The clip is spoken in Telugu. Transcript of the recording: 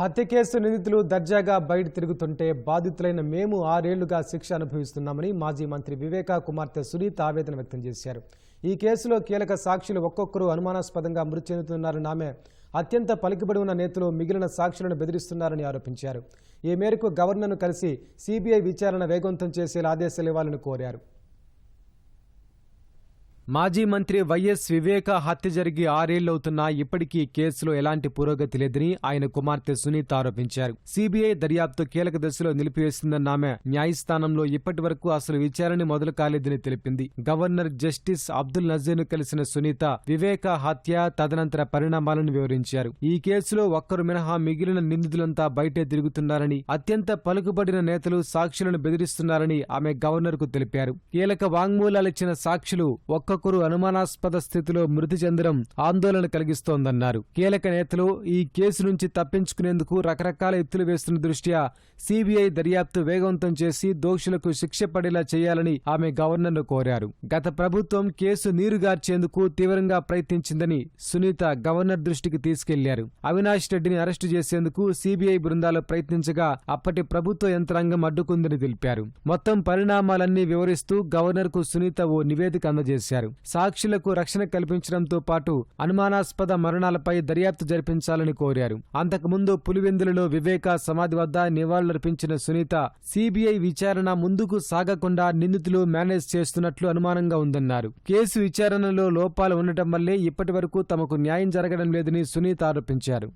హత్య కేసు నిందితులు దర్జాగా బయట తిరుగుతుంటే బాధితులైన మేము ఆరేళ్ళుగా శిక్ష అనుభవిస్తున్నామని మాజీ మంత్రి వివేకా కుమార్తె సునీత ఆవేదన వ్యక్తం చేశారు. ఈ కేసులో కీలక సాక్షులు ఒక్కొక్కరు అనుమానాస్పదంగా మృతి చెందుతున్నారని ఆమె అత్యంత పలికిబడి ఉన్న నేతలు మిగిలిన సాక్షులను బెదిరిస్తున్నారని ఆరోపించారు. ఈ మేరకు గవర్నర్ను కలిసి సిబిఐ విచారణ వేగవంతం చేసేలా ఆదేశాలు ఇవ్వాలని కోరారు. మాజీ మంత్రి వైఎస్ వివేక హత్య జరిగి ఆరేళ్ళవుతున్నా ఇప్పటికీ కేసులో ఎలాంటి పురోగతి లేదని ఆయన కుమార్తె సునీత ఆరోపించారు. సిబిఐ దర్యాప్తు కీలక దశలో నిలిపివేసిందన్న ఆమె న్యాయస్థానంలో ఇప్పటి వరకు అసలు విచారణ మొదలు కాలేదని తెలిపింది. గవర్నర్ జస్టిస్ అబ్దుల్ నజీర్ను కలిసిన సునీత వివేక హత్య తదనంతర పరిణామాలను వివరించారు. ఈ కేసులో ఒక్కరు మినహా మిగిలిన నిందితులంతా బయటే తిరుగుతున్నారని అత్యంత పలుకుబడిన నేతలు సాక్షులను బెదిరిస్తున్నారని ఆమె గవర్నర్కు తెలిపారు. కీలక వాంగ్మూలాలిచ్చిన సాక్షులు ఒకరు అనుమానాస్పద స్థితిలో మృతి చెందడం ఆందోళన కలిగిస్తోందన్నారు. కీలక నేతలు ఈ కేసు నుంచి తప్పించుకునేందుకు రకరకాల ఎత్తులు వేస్తున్న దృష్ట్యా సిబిఐ దర్యాప్తు వేగవంతం చేసి దోషులకు శిక్ష పడేలా చేయాలని ఆమె గవర్నర్ను కోరారు. గత ప్రభుత్వం కేసు నీరుగార్చేందుకు తీవ్రంగా ప్రయత్నించిందని సునీత గవర్నర్ దృష్టికి తీసుకెళ్ళారు. అవినాష్ రెడ్డిని అరెస్టు చేసేందుకు సిబిఐ బృందాలు ప్రయత్నించగా అప్పటి ప్రభుత్వ యంత్రాంగం అడ్డుకుందని తెలిపారు. మొత్తం పరిణామాలన్నీ వివరిస్తూ గవర్నర్కు సునీత ఓ నివేదిక అందజేశారు. సాక్షులకు రక్షణ కల్పించడంతో పాటు అనుమానాస్పద మరణాలపై దర్యాప్తు జరిపించాలని కోరారు. అంతకుముందు పులివెందులలో వివేక సమాధి వద్ద నివాళులర్పించిన సునీత సిబిఐ విచారణ ముందుకు సాగకుండా నిందితులు మేనేజ్ చేస్తున్నట్లు అనుమానంగా ఉందన్నారు. కేసు విచారణలో లోపాలు ఉండటం వల్లే ఇప్పటి వరకు తమకు న్యాయం జరగడం లేదని సునీత ఆరోపించారు.